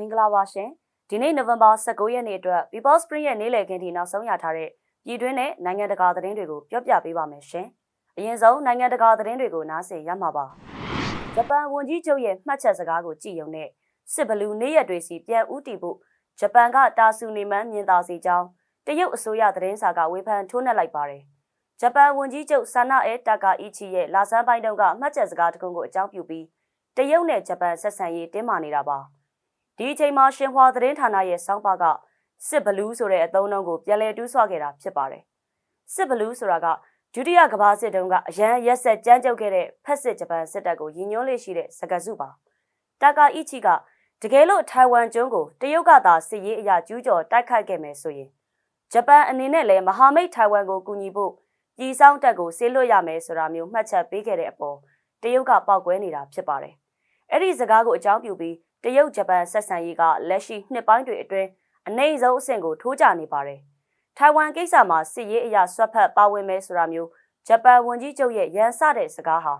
မင်္ဂလာပါရှင်ဒီနေ့နိုဝင်ဘာ19ရက်နေ့အတွက် People Spring ရဲ့နေ့လည်ခင်းထိနောက်ဆုံးရထားတဲ့ပြည်တွင်းနဲ့နိုင်ငံတကာသတင်းတွေကိုပြောပြပေးပါမယ်ရှင်အရင်ဆုံးနိုင်ငံတကာသတင်းတွေကိုနားဆင်ရမှာပါဂျပန်ဝန်ကြီးချုပ်ရဲ့မှတ်ချက်စကားကိုကြည်ယုံနဲ့စစ်ဘလူးနေ့ရက်တွေစီပြန်ဦးတည်ဖို့ဂျပန်ကတာဆူနေမှန်းမြင်သာစေကြောင်းတရုတ်အစိုးရသတင်းစာကဝေဖန်ထိုးနှက်လိုက်ပါတယ်ဂျပန်ဝန်ကြီးချုပ်ဆာနာအဲတာကာအီချီရဲ့လာဆန်းပိုင်းတုန်းကမှတ်ချက်စကားတစ်ခုကိုအကြောင်းပြုပြီးတရုတ်နဲ့ဂျပန်ဆက်ဆံရေးတင်းမာနေတာပါ ဒီအချိန်မှာရှင်ဟွာသတင်းဌာနရဲ့စောင်းပါကစစ်ဘလူးဆိုတဲ့အသုံးအနှုန်းကိုပြန်လည်တူးဆွခဲ့တာဖြစ်ပါတယ်စစ်ဘလူးဆိုတာကဒုတိယကမ္ဘာစစ်တုန်းကအရန်ရက်ဆက်ကြမ်းကြုတ်ခဲ့တဲ့ဖက်စစ်ဂျပန်စစ်တပ်ကိုရည်ညွှန်းလေးရှိတဲ့စကားစုပါတာကာအီချီကတကယ်လို့ထိုင်ဝမ်ကျွန်းကိုတရုတ်ကသာစစ်ရေးအရာကျူးကျော်တိုက်ခိုက်ခဲ့မယ်ဆိုရင်ဂျပန်အနေနဲ့လည်းမဟာမိတ်ထိုင်ဝမ်ကိုကူညီဖို့ပြည်ဆောင်တပ်ကိုဆေးလွတ်ရမယ်ဆိုတာမျိုးမှတ်ချက်ပေးခဲ့တဲ့အပေါ်တရုတ်ကပောက်ကွဲနေတာဖြစ်ပါတယ်။အဲ့ဒီစကားကိုအကြောင်းပြုပြီး တရုတ်ဂျပန်ဆက်ဆံရေးကလက်ရှိနှစ်ပိုင်းတွေအတွင်းအနေအဆုံးအဆင့်ကိုထိုးကျနေပါတယ်။ထိုင်ဝမ်ကိစ္စမှာစစ်ရေးအရာဆွတ်ဖက်ပါဝင်မယ်ဆိုတာမျိုးဂျပန်ဝန်ကြီးချုပ်ရဲ့ရန်စတဲ့စကားဟာ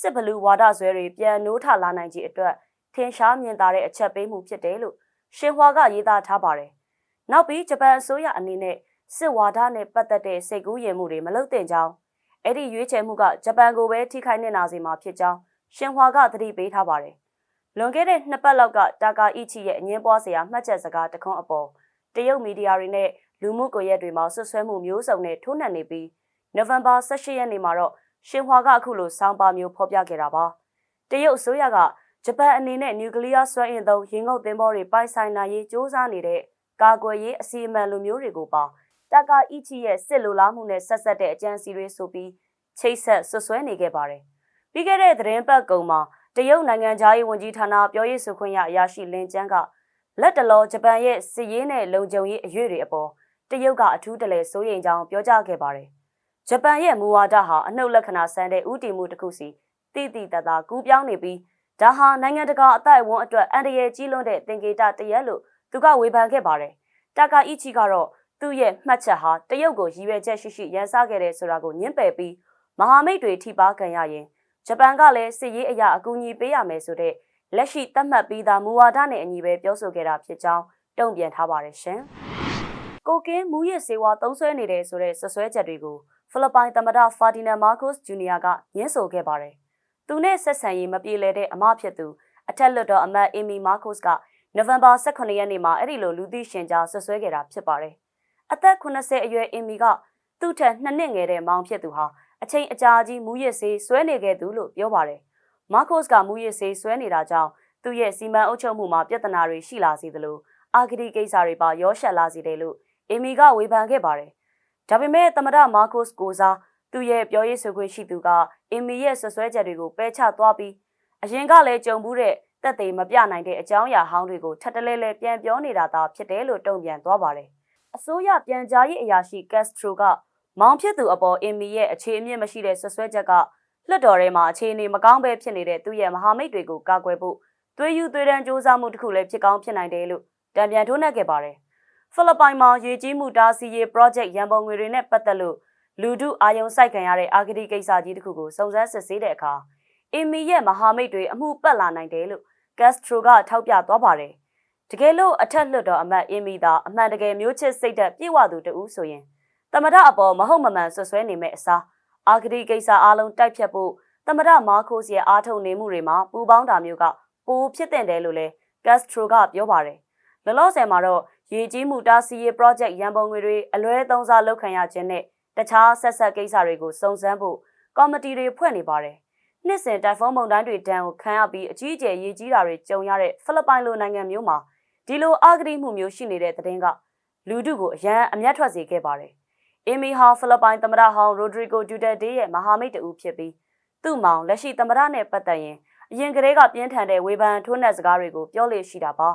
စစ်ဘလူးဝါဒဆွဲတွေပြန်နိုးထလာနိုင်ခြင်းအတွက်ထင်ရှားမြင်သာတဲ့အချက်ပေးမှုဖြစ်တယ်လို့ရှင်ဟွာကရေးသားထားပါတယ်။နောက်ပြီးဂျပန်အစိုးရအနေနဲ့စစ်ဝါဒနဲ့ပတ်သက်တဲ့စိတ်ကူးရင်မှုတွေမလုပ်သင့်ကြောင်းအဲ့ဒီရွေးချယ်မှုကဂျပန်ကိုပဲထိခိုက်နေတာစီမှာဖြစ်ကြောင်းရှင်ဟွာကသတိပေးထားပါတယ်။ လွန်ခဲ့တဲ့နှစ်ပတ်လောက်ကတာကာအီချီရဲ့အငင်းပွားစရာမှတ်ချက်စကားတခွန်းအပေါ်တရုတ်မီဒီယာတွေနဲ့လူမှုကွန်ရက်တွေမှာဆွဆွဲမှုမျိုးစုံနဲ့ထိုးနှက်နေပြီးနိုဝင်ဘာ18ရက်နေ့မှာတော့ရှင်ဟွာကအခုလိုစောင်းပါမျိုးဖော်ပြခဲ့တာပါ။တရုတ်အစိုးရကဂျပန်အနေနဲ့နျူကလ িয়ার စွမ်းအင်သုံးရေငုပ်သင်္ဘောတွေပိုင်ဆိုင်နိုင်ရေးစ조사နေတဲ့ကာကွယ်ရေးအစီအမံလိုမျိုးတွေကိုပါတာကာအီချီရဲ့စစ်လိုလားမှုနဲ့ဆက်ဆက်တဲ့အကြံစီတွေဆိုပြီးချိတ်ဆက်ဆွဆွဲနေခဲ့ပါတယ်။ပြီးခဲ့တဲ့သတင်းပတ်ကုံမှာ တရုတ်နိုင်ငံသားရေးဝန်ကြီးဌာနပြောရေးဆိုခွင့်ရအရာရှိလင်ကျန်းကလက်တလောဂျပန်ရဲ့စစ်ရေးနဲ့လုံခြုံရေးအရွေ့တွေအပေါ်တရုတ်ကအထူးတလဲစိုးရိမ်ကြောင်းပြောကြားခဲ့ပါတယ်။ဂျပန်ရဲ့မူဝါဒဟာအနှုတ်လက္ခဏာဆန်းတဲ့ဥတီမှုတစ်ခုစီတိတိတတ်တာကူးပြောင်းနေပြီးဒါဟာနိုင်ငံတကာအသိုက်အဝန်းအတွက်အန္တရာယ်ကြီးလွန်းတဲ့သင်္ကေတတရက်လို့သူကဝေဖန်ခဲ့ပါတယ်။တာကာအီချီကတော့သူ့ရဲ့မှတ်ချက်ဟာတရုတ်ကိုရည်ရွယ်ချက်ရှိရှိရန်စခဲ့တဲ့ဆိုတာကိုညှင်းပယ်ပြီးမဟာမိတ်တွေထိပါခံရရင် ဂျပန်ကလည်းစစ်ရေးအရာအကူအညီပေးရမယ်ဆိုတဲ့လက်ရှိသတ်မှတ်ပြီးသားမူဝါဒနဲ့အညီပဲပြောဆိုခဲ့တာဖြစ်ကြောင်းတုံ့ပြန်ထားပါတယ်ရှင်။ကိုကင်းမူရစ်စေဝါသုံးဆွဲနေတယ်ဆိုတဲ့ဆွဆွဲချက်တွေကိုဖိလစ်ပိုင်သမ္မတဖာဒီနန်မာကိုစ်ဂျူနီယာကညှင်းဆိုခဲ့ပါတယ်။သူနဲ့ဆက်ဆံရေးမပြေလည်တဲ့အမဖြစ်သူအထက်လွှတ်တော်အမတ်အီမီမာကိုစ်ကနိုဝင်ဘာ18ရက်နေ့မှာအဲ့ဒီလိုလူသိရှင်ကြားဆွဆွဲခဲ့တာဖြစ်ပါတယ်။အသက်80အရွယ်အီမီကသူ့ထက်နှစ်နှစ်ငယ်တဲ့မောင်ဖြစ်သူဟာ အချိန်အကြာကြီးမူရစ်ဆေးဆွဲနေခဲ့သူလို့ပြောပါတယ်။မာကိုစ်ကမူရစ်ဆေးဆွဲနေတာကြောင့်သူ့ရဲ့စီမံအုပ်ချုပ်မှုမှာပြဿနာတွေရှိလာစေသလိုအာဂတိကိစ္စတွေပါရောရှက်လာစေတယ်လို့အီမီကဝေဖန်ခဲ့ပါတယ်။ဒါပေမဲ့သမဒမာကိုစ်ကိုစားသူ့ရဲ့ပြောရေးဆိုခွင့်ရှိသူကအီမီရဲ့ဆွဆွဲချက်တွေကိုပယ်ချသွားပြီးအရင်ကလည်းကြုံဘူးတဲ့တက်သေးမပြနိုင်တဲ့အကြောင်းအရာဟောင်းတွေကိုထပ်တလဲလဲပြန်ပြောနေတာသာဖြစ်တယ်လို့တုံ့ပြန်သွားပါတယ်။အစိုးရပြန်ကြားရေးအရာရှိကက်စထရိုက မောင်ဖြစ်သူအပေါ်အင်မီရဲ့အခြေအမြင့်မရှိတဲ့ဆွဆွဲချက်ကလွှတ်တော်ထဲမှာအခြေအနေမကောင်းပဲဖြစ်နေတဲ့သူ့ရဲ့မဟာမိတ်တွေကိုကာကွယ်ဖို့သွေးယူသွေးတန်းစ조사မှုတစ်ခုလည်းဖြစ်ကောင်းဖြစ်နိုင်တယ်လို့တံပြန်ထိုးနှက်ခဲ့ပါတယ်။ဖိလစ်ပိုင်မှာရေကြီးမှုတားဆီးရေး project ရန်ပုံငွေတွေနဲ့ပတ်သက်လို့လူထုအာယုံစိုက်ခံရတဲ့အာဂတိကိစ္စကြီးတစ်ခုကိုစုံစမ်းစစ်ဆေးတဲ့အခါအင်မီရဲ့မဟာမိတ်တွေအမှုပတ်လာနိုင်တယ်လို့ကက်စထရိုကထောက်ပြသွားပါတယ်။တကယ်လို့အထက်လွှတ်တော်အမတ်အင်မီသာအမှန်တကယ်မျိုးချစ်စိတ်သက်ပြည့်ဝသူတူဆိုရင် တမဒအပေါ်မဟုတ်မမှန်ဆွဆွဲနေမဲ့အစားအာဂတိကိစ္စအလုံးတိုက်ဖြတ်ဖို့တမဒမာခိုစ်ရဲ့အားထုတ်နေမှုတွေမှာပူပေါင်းတာမျိုးကပိုဖြစ်တဲ့တယ်လို့လဲကက်စထရိုကပြောပါတယ်။လောလောဆယ်မှာတော့ရေကြီးမှုတားဆီးရေး project ရန်ပုံငွေတွေအလွဲသုံးစားလုပ်ခံရခြင်းနဲ့တခြားဆက်ဆက်ကိစ္စတွေကိုစုံစမ်းဖို့ကော်မတီတွေဖွဲ့နေပါတယ်။နှစ်စဉ်တိုင်ဖုန်းမုန်တိုင်းတွေတန်းကိုခံရပြီးအကြီးအကျယ်ရေကြီးတာတွေကြုံရတဲ့ဖိလစ်ပိုင်လိုနိုင်ငံမျိုးမှာဒီလိုအာဂတိမှုမျိုးရှိနေတဲ့တဲ့တင်ကလူထုကိုအရန်အမျက်ထွက်စေခဲ့ပါတယ်။ အီမီဟာဖိလစ်ပိုင်သမ္မတဟောင်းရိုဒရီဂိုဒူတက်တေးရဲ့မဟာမိတ်တူဖြစ်ပြီးသူ့မောင်လက်ရှိသမ္မတနဲ့ပတ်သက်ရင်အရင်ကတည်းကပြင်းထန်တဲ့ဝေဖန်ထိုးနှက်စကားတွေကိုပြောလေရှိတာပါ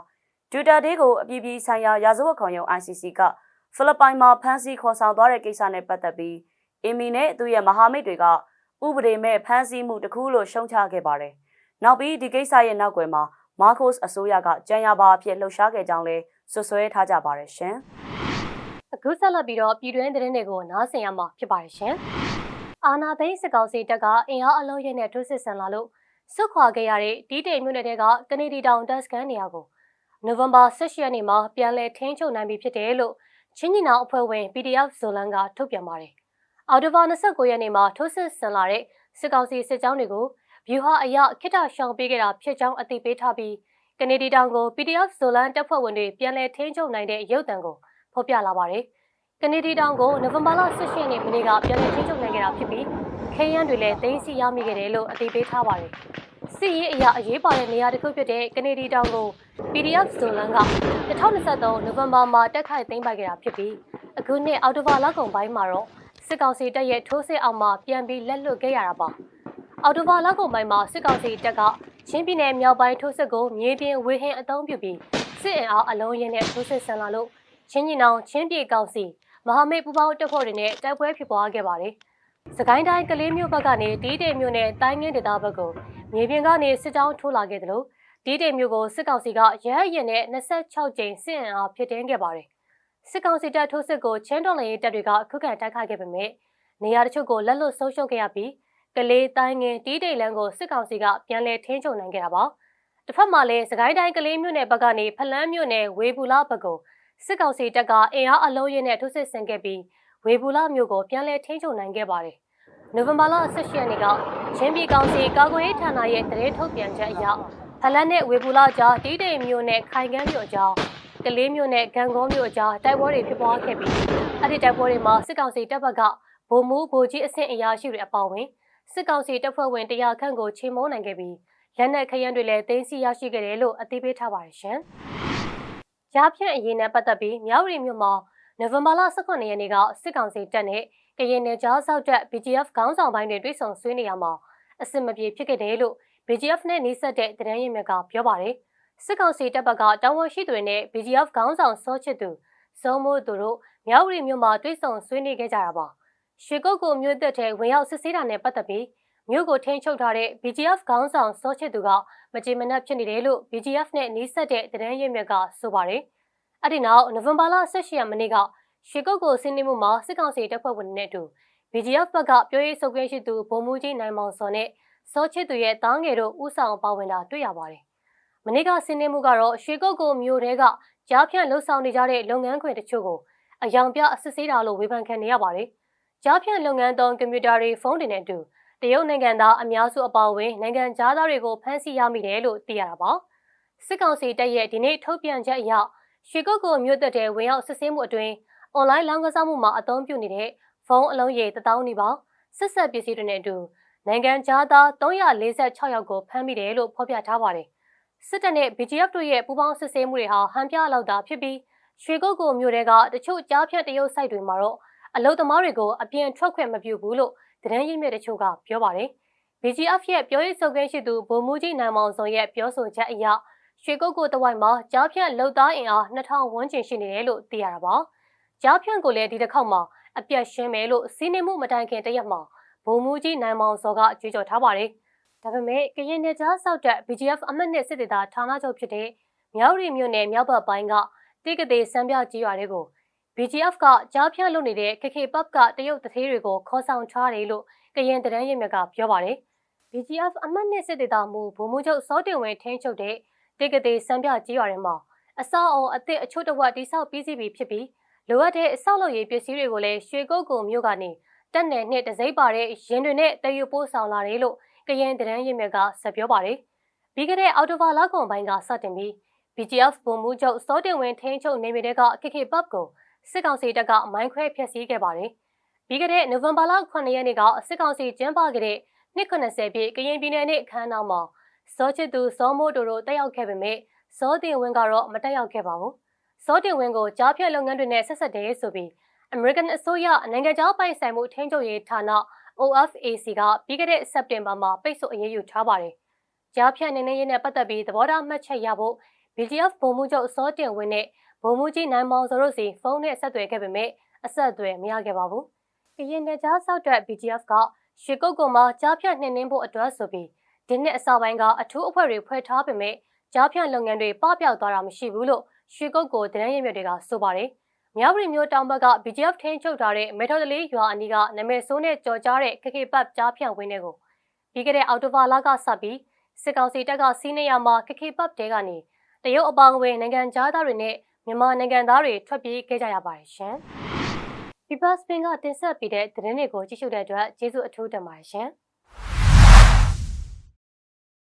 ဒူတာဒေးကိုအပြည်ပြည်ဆိုင်ရာရာဇဝတ်ခုံရုံး ICC ကဖိလစ်ပိုင်မှာဖမ်းဆီးခေါ်ဆောင်သွားတဲ့ကိစ္စနဲ့ပတ်သက်ပြီးအီမီနဲ့သူ့ရဲ့မဟာမိတ်တွေကဥပဒေမဲ့ဖမ်းဆီးမှုတစ်ခုလို့ရှုံချခဲ့ပါတယ်။နောက်ပြီးဒီကိစ္စရဲ့နောက်ွယ်မှာမာကိုစ်အစိုးရကကြံရပါအဖြစ်လှုပ်ရှားခဲ့ကြောင်းလဲဆွဆွဲထားကြပါတယ်ရှင်။ အခုဆက်လက်ပြီးတော့ပြည်တွင်းသတင်းတွေကိုနားဆင်ရမှာဖြစ်ပါတယ်ရှင်။အာနာသိန်းစစ်ကောင်စီတပ်ကအင်အားအလုံးရင်းနဲ့ထိုးစစ်ဆင်လာလို့စွတ်ခွာခဲ့ရတဲ့ဒီတိမ်မြို့နယ်တဲကကနေဒီတောင်တပ်စခန်းနေရာကိုနိုဝင်ဘာ18ရက်နေ့မှာပြန်လည်ထင်းချုပ်နိုင်ပြီဖြစ်တယ်လို့ချင်းညီနောင်အဖွဲ့ဝင် PDF ဇိုလန်ကထုတ်ပြန်ပါတယ်။အော်တိုဘာ29ရက်နေ့မှာထိုးစစ်ဆင်လာတဲ့စစ်ကောင်စီစစ်ကြောင်းတွေကိုဗျူဟာအရခိတရှောင်ပေးခဲ့တာဖြစ်ကြောင်းအသိပေးထားပြီးကနေဒီတောင်ကို PDF ဇိုလန်တပ်ဖွဲ့ဝင်တွေပြန်လည်ထင်းချုပ်နိုင်တဲ့ရုပ်သံကို ဖော်ပြလာပါတယ်။ကနေဒီတောင်ကိုနိုဝင်ဘာလ18ရက်နေ့မနေ့ကပြန်လည်ထင်းချုပ်နိုင်ခဲ့တာဖြစ်ပြီးခေယန်တွေလည်းသိမ်းဆီးရမိခဲ့တယ်လို့အသိပေးထားပါတယ်။စစ်ရေးအရာအရေးပါတဲ့နေရာတစ်ခုဖြစ်တဲ့ကနေဒီတောင်ကို PDF ဇိုလန်က2023နိုဝင်ဘာမှာတက်ခိုက်သိမ်းပိုက်ခဲ့တာဖြစ်ပြီးအခုနှစ်အောက်တိုဘာလကုန်ပိုင်းမှာတော့စစ်ကောင်စီတပ်ရဲ့ထိုးစစ်အောင်မှာပြန်ပြီးလက်လွတ်ခဲ့ရတာပါအောက်တိုဘာလကုန်ပိုင်းမှာစစ်ကောင်စီတပ်ကချင်းပြည်နယ်မြောက်ပိုင်းထိုးစစ်ကိုမြေပြင်ဝေဟင်အုံပြုပြီးစစ်အင်အားအလုံးရင်းနဲ့ထိုးစစ်ဆင်လာလို့ ချင်းညီနောင်ချင်းပြည်ကောင်စီမဟာမိတ်ပူးပေါင်းတပ်ဖွဲ့တွေနဲ့တိုက်ပွဲဖြစ်ပွားခဲ့ပါတယ်စကိုင်းတိုင်းကလေးမြို့ဘက်ကနေတီးတိမ်မြို့နယ်တိုင်းငင်းဒေသဘက်ကိုမြေပြင်ကနေစစ်ကြောင်းထိုးလာခဲ့တယ်လို့ဒီတိမ်မျိုးကိုစစ်ကောင်စီကရဟရင်နဲ့26ကြိမ်စစ်အင်အားဖြစ်တင်းခဲ့ပါတယ်။စစ်ကောင်စီတပ်ထိုးစစ်ကိုချင်းတော်လရင်တပ်တွေကအခုခံတိုက်ခိုက်ခဲ့ပေမဲ့နေရာတချို့ကိုလက်လွတ်ဆုံးရှုံးခဲ့ရပြီးကလေးတိုင်းငင်တီးတိမ်လန်းကိုစစ်ကောင်စီကပြန်လည်ထိန်းချုပ်နိုင်ခဲ့တာပါ။တစ်ဖက်မှာလည်းစကိုင်းတိုင်းကလေးမြို့နယ်ဘက်ကနေဖလန်းမြို့နယ်ဝေဘူလာဘက်ကို စစ်ကောင်စီတပ်ကအင်အားအလုံးရင်းနဲ့ထိုးစစ်ဆင်ခဲ့ပြီးဝေဘူလာမြို့ကိုပြန်လည်ထိန်းချုပ်နိုင်ခဲ့ပါတယ်။နိုဝင်ဘာလ18ရက်နေ့ကချင်းပြည်ကောင်စီကာကွယ်ရေးဌာနရဲ့တရေထုတ်ပြန်ချက်အရဖလန်းနဲ့ဝေဘူလာကြားတီးတိမ်မြို့နဲ့ခိုင်ကန်းမြို့ကြားကလေးမြို့နဲ့ဂံကုန်းမြို့ကြားတိုက်ပွဲတွေဖြစ်ပွားခဲ့ပြီးအဲ့ဒီတိုက်ပွဲတွေမှာစစ်ကောင်စီတပ်ဘက်ကဗိုလ်မှူးဗိုလ်ကြီးအဆင့်အရာရှိတွေအပါအဝင်စစ်ကောင်စီတပ်ဖွဲ့ဝင်တရာခန့်ကိုချေမှုန်းနိုင်ခဲ့ပြီးလက်နက်ခရမ်းတွေလည်းတင်းစီရရှိခဲ့တယ်လို့အသိပေးထားပါတယ်ရှင်။ ကြားဖြန့်အရေးနဲ့ပတ်သက်ပြီးမြောက်ရီမြို့မှာနိုဝင်ဘာလ18ရက်နေ့ကစစ်ကောင်စီတပ်နဲ့ကရင်နယ်ကြားဆောက်တပ် BGF ခေါင်းဆောင်ပိုင်းတွေတွေ့ဆုံဆွေးနွေးရမှာအစစ်မပြေဖြစ်ခဲ့တယ်လို့ BGF နဲ့နှိစက်တဲ့တရန်ရင်မြကပြောပါတယ်စစ်ကောင်စီတပ်ဘက်ကတောင်ဝန်ရှိသူတွေနဲ့ BGF ခေါင်းဆောင်စောချစ်သူစုံမိုးသူတို့မြောက်ရီမြို့မှာတွေ့ဆုံဆွေးနွေးခဲ့ကြတာပါရွှေကုတ်ကိုမြို့သက်တဲ့ဝင်ရောက်စစ်ဆေးတာနဲ့ပတ်သက်ပြီးမြို့ကိုထိန်းချုပ်ထားတဲ့ BGF ခေါင်းဆောင်စောချစ်သူက မကြေမနက်ဖြစ်နေတယ်လို့ BGF နဲ့နှိစက်တဲ့တရန်ရင်မြကဆိုပါတယ်အဲ့ဒီနောက်နိုဝင်ဘာလ18ရက်နေ့ကရွှေကုတ်ကိုဆင်းနေမှုမှာစစ်ကောင်စီတပ်ဖွဲ့ဝင်တွေနဲ့အတူ BGF ဘက်ကပြောရေးဆိုခွင့်ရှိသူဗိုလ်မှူးကြီးနိုင်မောင်စောနဲ့စောချစ်သူရဲ့တားငယ်တို့ဥဆောင်ပါဝင်တာတွေ့ရပါတယ်။မနေ့ကဆင်းနေမှုကတော့ရွှေကုတ်ကိုမြို့တဲကကြားဖြန့်လှုပ်ဆောင်နေကြတဲ့လုပ်ငန်းခွင်တချို့ကိုအယောင်ပြအစစ်ဆေးတာလို့ဝေဖန်ခံနေရပါတယ်။ကြားဖြန့်လုပ်ငန်းသုံးကွန်ပျူတာတွေဖုန်းတွေနဲ့အတူ တရုတ်နိုင်ငံသားအများစုအပါအဝင်နိုင်ငံသားတွေကိုဖမ်းဆီးရမိတယ်လို့သိရတာပါ။စစ်ကောင်စီတပ်ရဲ့ဒီနေ့ထုတ်ပြန်ချက်အရရွှေကုတ်ကိုမြို့သက်တဲ့ဝင်ရောက်စစ်ဆေးမှုအတွင်းအွန်လိုင်းလောင်းကစားမှုမှာအသုံးပြုနေတဲ့ဖုန်းအလုံးရေ1000နီးပါးဆက်ဆက်ပစ္စည်းတွေနဲ့အတူနိုင်ငံသား346ယောက်ကိုဖမ်းမိတယ်လို့ဖော်ပြထားပါတယ်။စစ်တပ်နဲ့ BGF တို့ရဲ့ပူးပေါင်းစစ်ဆေးမှုတွေဟာဟန်ပြလောက်တာဖြစ်ပြီးရွှေကုတ်ကိုမြို့တဲကတချို့ကြားဖြတ်တရုတ်စိုက်တွေမှာတော့အလုသမားတွေကိုအပြင်ထွက်ခွင့်မပြုဘူးလို့ သတင်းရင်းမြစ်တချို့ကပြောပါတယ်။ BGF ရဲ့ပြောရေးဆိုခွင့်ရှိသူဗိုလ်မှူးကြီးနိုင်မောင်စောရဲ့ပြောဆိုချက်အရရွှေကုတ်ကိုတဝိုက်မှာကြားဖြတ်လုံသားအင်အား2000ဝန်းကျင်ရှိနေတယ်လို့သိရတာပါ။ကြားဖြန့်ကိုလည်းဒီတစ်ခေါက်မှာအပြတ်ရှင်းမယ်လို့စီးနေမှုမတိုင်ခင်တရက်မှာဗိုလ်မှူးကြီးနိုင်မောင်စောကကြွေးကြော်ထားပါတယ်။ဒါပေမဲ့ကရင်နယ်ကြားဆောက်တဲ့ BGF အမတ်နဲ့စစ်တေတာဌာနချုပ်ဖြစ်တဲ့မြောက်ရီမြို့နယ်မြောက်ဘက်ပိုင်းကတိကသေးစံပြကြီးရွာတွေကို BGF ကကြားဖြန့်လုပ်နေတဲ့ KK Pub ကတရုတ်တသေးတွေကိုခေါ်ဆောင်ထားတယ်လို့ကရင်တရန်ရမြကပြောပါတယ်။ BGF အမတ်နဲ့စစ်တေတာမူဗိုလ်မှူးချုပ်စောတင်ဝင်းထင်းချုပ်တဲ့တိကသေးစံပြကြီးရွာတွေမှာအစောအုံအသစ်အချို့တဝက်တိဆောက်ပြီးစီးပြီးဖြစ်ပြီးလိုအပ်တဲ့အဆောက်လုပ်ရေးပစ္စည်းတွေကိုလည်းရွှေကုတ်ကုံမြို့ကနေတက်နယ်နဲ့တစိမ့်ပါတဲ့ရင်တွေနဲ့တယူပို့ဆောင်လာတယ်လို့ကရင်တရန်ရင်မြက်ကဆက်ပြောပါတယ်။ပြီးခဲ့တဲ့အော်တိုဘာလကုန်ပိုင်းကစတင်ပြီး BGF ဗိုလ်မှူးချုပ်စောတင်ဝင်းထင်းချုပ်နေမြေတဲ့က KK Pub ကို စစ်ကောင်စီတပ်ကမိုင်းခွဲဖျက်ဆီးခဲ့ပါတယ်။ပြီးခဲ့တဲ့နိုဝင်ဘာလ9ရက်နေ့ကစစ်ကောင်စီကျင်းပခဲ့တဲ့290ပြည့်ကရင်ပြည်နယ်နေ့အခမ်းအနားမှာစောချစ်သူစောမိုးတို့တို့တက်ရောက်ခဲ့ပေမဲ့စောတင်ဝင်းကတော့မတက်ရောက်ခဲ့ပါဘူး။စောတင်ဝင်းကိုကြားဖြတ်လုပ်ငန်းတွေနဲ့ဆက်ဆက်တယ်ဆိုပြီး American အစိုးရနိုင်ငံခြားပိုင်ဆိုင်မှုထိန်းချုပ်ရေးဌာန OFAC ကပြီးခဲ့တဲ့စက်တင်ဘာမှာပိတ်ဆို့အရေးယူထားပါတယ်။ကြားဖြတ်နေနေရေးနဲ့ပတ်သက်ပြီးသဘောထားမှတ်ချက်ရဖို့ BGF ဗိုလ်မှူးချုပ်စောတင်ဝင်းနဲ့ ဗိုလ်မှူးကြီးနိုင်မောင်စောတို့စီဖုန်းနဲ့ဆက်သွယ်ခဲ့ပေမဲ့အဆက်အသွယ်မရခဲ့ပါဘူး။ကရင်နယ်ကြားဆောက်တဲ့ BGF ကရွှေကုတ်ကုံမှာကြားဖြတ်နှင်းနှင်းဖို့အတွက်ဆိုပြီးဒီနှစ်အစပိုင်းကအထူးအဖွဲ့တွေဖွဲ့ထားပေမဲ့ကြားဖြတ်လုပ်ငန်းတွေပပျောက်သွားတာမရှိဘူးလို့ရွှေကုတ်ကိုသတင်းရင်းမြစ်တွေကဆိုပါတယ်။မြောက်ပြည်မြို့တောင်ဘက်က BGF ထင်းချုပ်ထားတဲ့မေထော်တလေးရွာအနီးကနာမည်ဆိုးနဲ့ကြော်ကြားတဲ့ခခေပတ်ကြားဖြန့်ဝင်းတွေကိုပြီးခဲ့တဲ့အောက်တိုဘာလကစပြီးစစ်ကောင်စီတပ်ကစီးနေရမှာခခေပတ်တဲကနေတရုတ်အပါအဝင်နိုင်ငံသားတွေနဲ့ မြန်မာနိုင်ငံသားတွေထွက်ပြေးခဲ့ကြရပါတယ်ရှင်။ People Spin ကတင်ဆက်ပေးတဲ့သတင်းတွေကိုကြည့်ရှုတဲ့အတွက်ကျေးဇူးအထူးတင်ပါတယ်ရှင်။